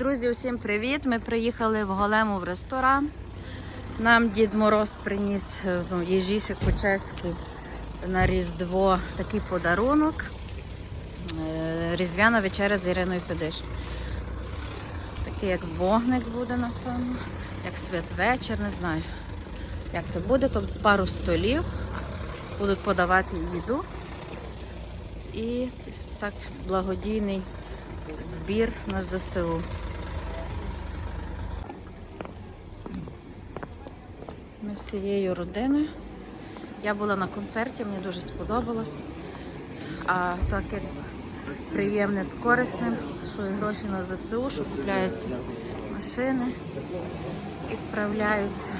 Друзі, усім привіт! Ми приїхали в Голему в ресторан. Нам Дід Мороз приніс е, ну, Єжішик Почеський на Різдво такий подарунок. Е, Різдвяна вечеря з Іриною Федиш. Такий як вогник буде, напевно, як святвечір, не знаю, як це буде. Тобто пару столів будуть подавати їду. І так благодійний збір на ЗСУ. Всією родиною. Я була на концерті, мені дуже сподобалось. А так як приємне з корисним, що і гроші на ЗСУ, що купляються машини, відправляються.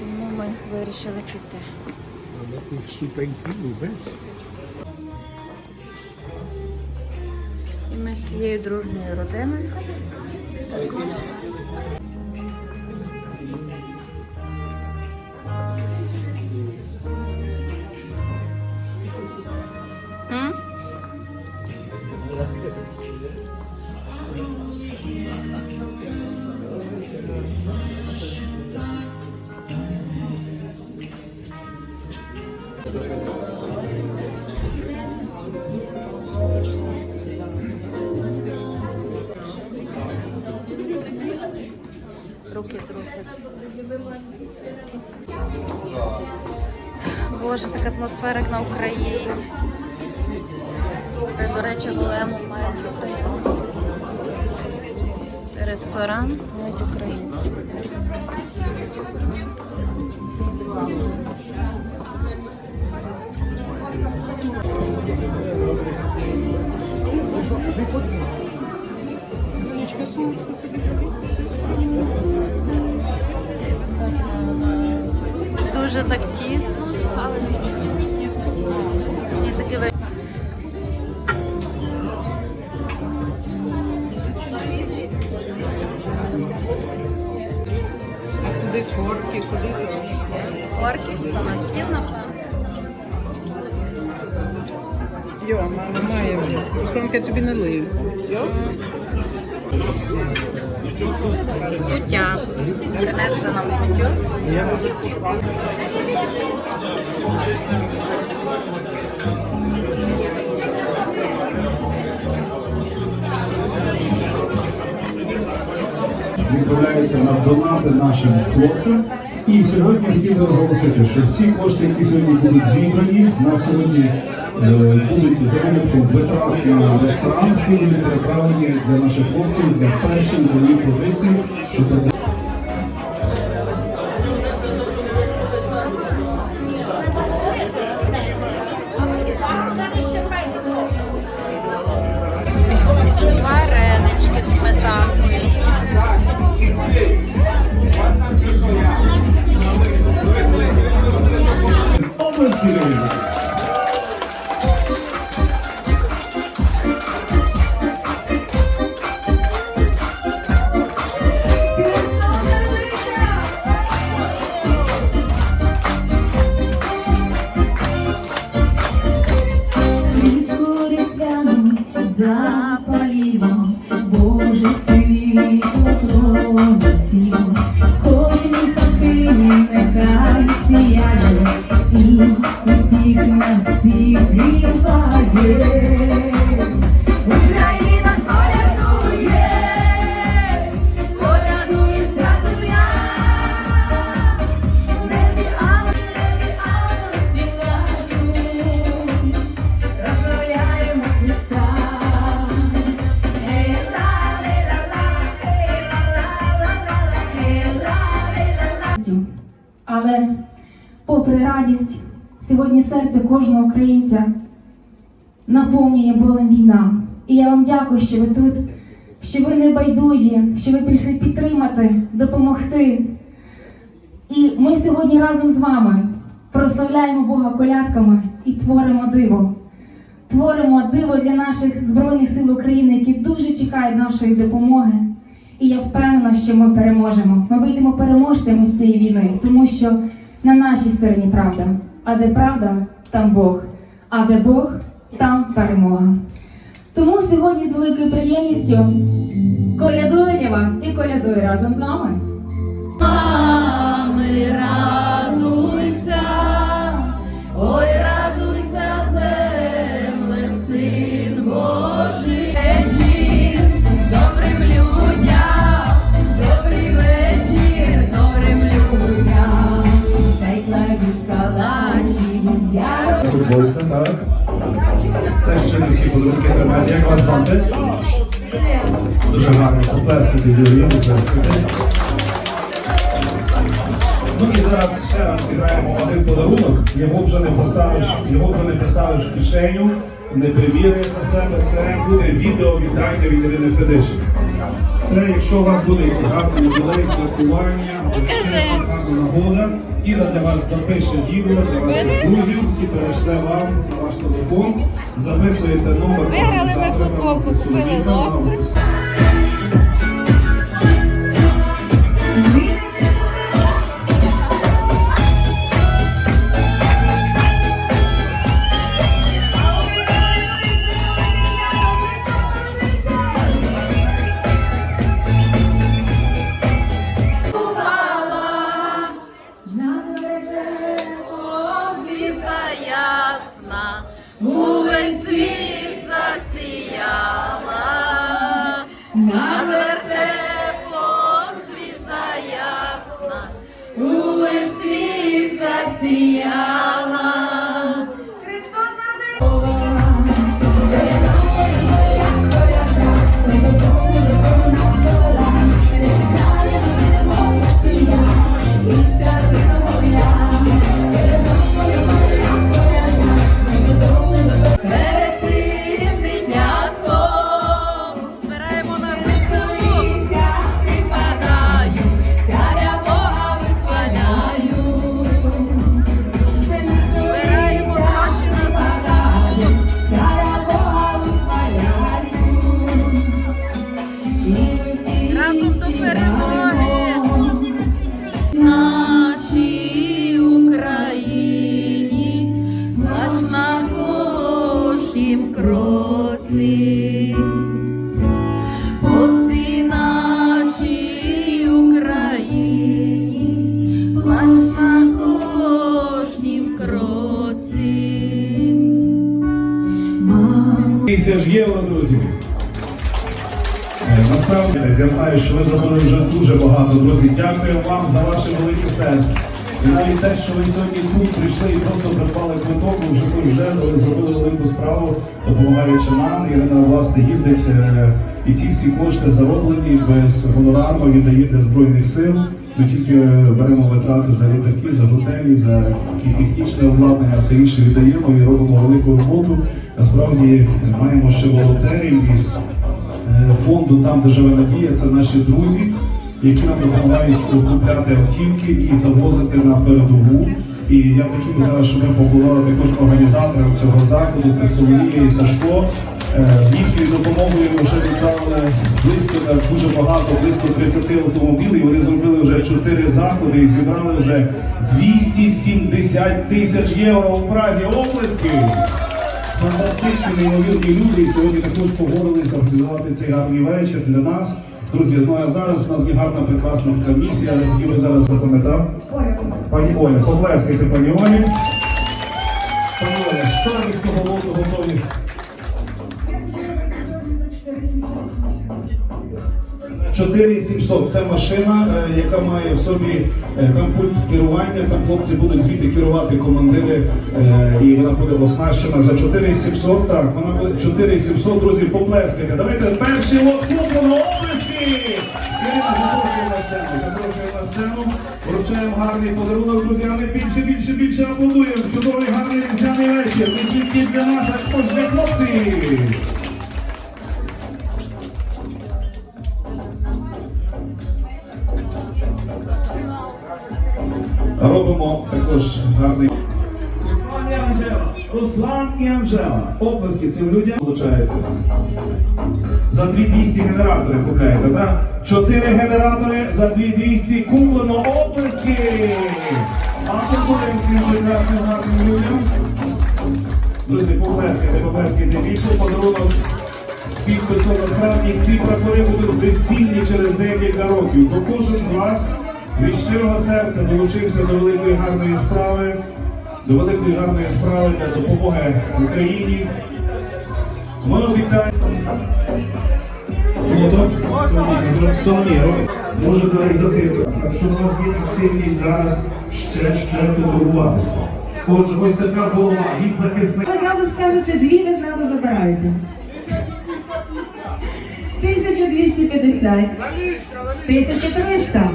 Тому ми вирішили піти. І ми з цією дружньою родиною також. Боже, така атмосфера як на Україні. Це, до речі, голему мають українці. Ресторан мають українці. Дуже так тісно, Куди корки, куди орки, то на стіл, напевно. Йо, мама має вже. Русланка тобі налию. Все? Куття. Принесли нам кутю. Відправляються на донати нашим хлопцям. І сьогодні хотів би оголосити, що всі кошти, які сьогодні будуть зібрані, на сьогодні е, будуть за винятком витрат на ресторан, всі будуть переправлені для наших хлопців для перших бойових позицій, щоб Україна колядує, колядує вся земля. Небі Христа. Але попри радість, сьогодні серце кожного українця наповнює болем війна. І я вам дякую, що ви тут, що ви не байдужі, що ви прийшли підтримати, допомогти. І ми сьогодні разом з вами прославляємо Бога колядками і творимо диво. Творимо диво для наших Збройних сил України, які дуже чекають нашої допомоги. І я впевнена, що ми переможемо. Ми вийдемо переможцями з цієї війни, тому що на нашій стороні правда. А де правда, там Бог. А де Бог, там перемога. Тому сьогодні з великою приємністю колядую для вас і колядую разом з вами. Мами, радуйся, ой, радуйся, Дуже гарно. Поплескайте Юрію, поплескайте. Ну і зараз ще раз зіграємо один подарунок. Його вже не поставиш, його вже не поставиш в кишеню, не приміряєш на себе. Це буде відео від Дайка від Ірини Федишин. Це якщо у вас буде якийсь гарний юбілей, святкування, або гарна нагода, Іра для вас запише відео для ваших друзів і перейшле вам на ваш телефон. Записуєте номер. Виграли ми футболку, купили лоси. se кожнім кроці. Тисяч євро, друзі. Е, Насправді, я знаю, що ви зробили вже дуже багато, друзі. Дякую вам за ваше велике серце. І навіть те, що ви сьогодні тут прийшли і просто придбали квиток, ви вже тут вже зробили велику справу, допомагаючи нам. Ірина власне їздить е, і ті всі кошти зароблені без гонорару віддає для збройних сил. Ми тільки е, беремо витрати за літаки, за готелі, за такі технічне обладнання, все інше віддаємо і робимо велику роботу. Насправді маємо ще волонтерів із е, фонду там, де живе надія, це наші друзі, які нам допомагають купляти автівки і завозити на передову. І я хотів би зараз, щоб ми побували також організатором цього заходу, це Соломія і Сашко. Е, З їхньою допомогою ми вже відправили близько дуже багато, близько 30 автомобілів. Вони зробили вже 4 заходи і зібрали вже 270 тисяч євро у Празі. Оплески! Фантастичні, неймовірні люди. І сьогодні також погодилися організувати цей гарний вечір для нас. Друзі, ну а зараз у нас є гарна прекрасна така місія, яку ви зараз запам'ятав. Пані Оля, поплескайте пані Олі. Пані Оля, що ви з цього лоту готові? Вже 4700 це машина, е, яка має в собі е, там пульт керування. Там хлопці будуть звідти керувати командири, е, і вона буде оснащена за 4700. Так, вона буде 4700, друзі, поплескайте. Давайте перший лот клубу на облески! Вручаємо гарний подарунок, друзі, але більше, більше, більше аплодуємо. Чудовий гарний різдвяний вечір. Не тільки для нас, а також для хлопців. Робимо також гарний. Руслан і Анжела. Оплески цим людям получаєтесь. За 2200 генератори купляєте, так? Чотири генератори за 2200 куплено оплески. Аплодуємо цим прекрасним гарним людям. Друзі, поплескайте, поплескайте. Більше подарунок підписом насправді ці прапори будуть безцінні через декілька років. Бо кожен з вас від щирого серця долучився до великої гарної справи, до великої гарної справи для допомоги Україні. Ми обіцяємо фото Соні може реалізати, якщо у нас є активність зараз ще ще потурбуватися. Отже, ось така голова від захисника. Ви зразу скажете дві, ви зразу забираєте. 1250. 1300. 1350.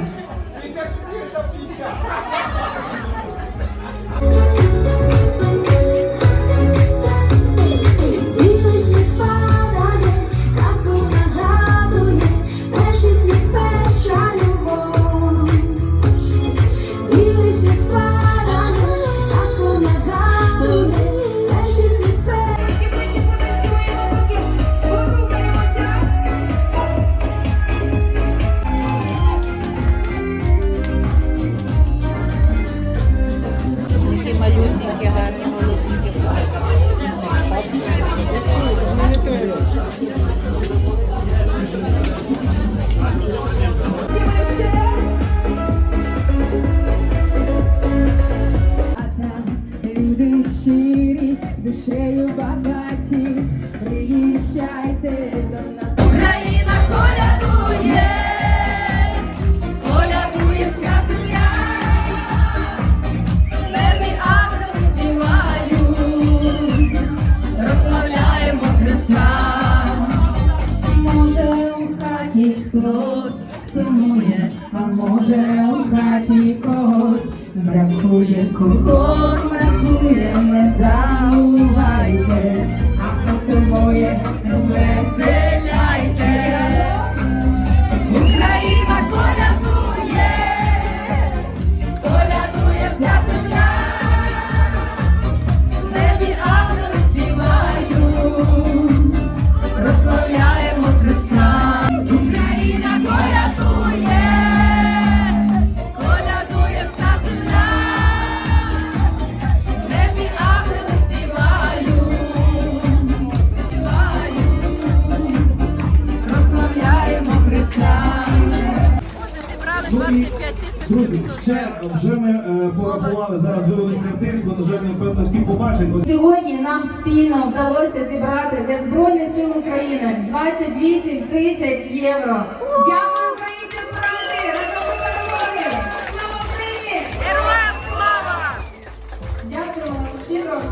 Може у хаті когось бракує, когось бракує, не забувайте, а хто сумує, веселяйте. Сьогодні нам спільно вдалося зібрати для Збройних сил України 28 тисяч євро. Дякую українцям брати! Разом перемоги! Слава Україні! Героям слава! Дякую вам щиро!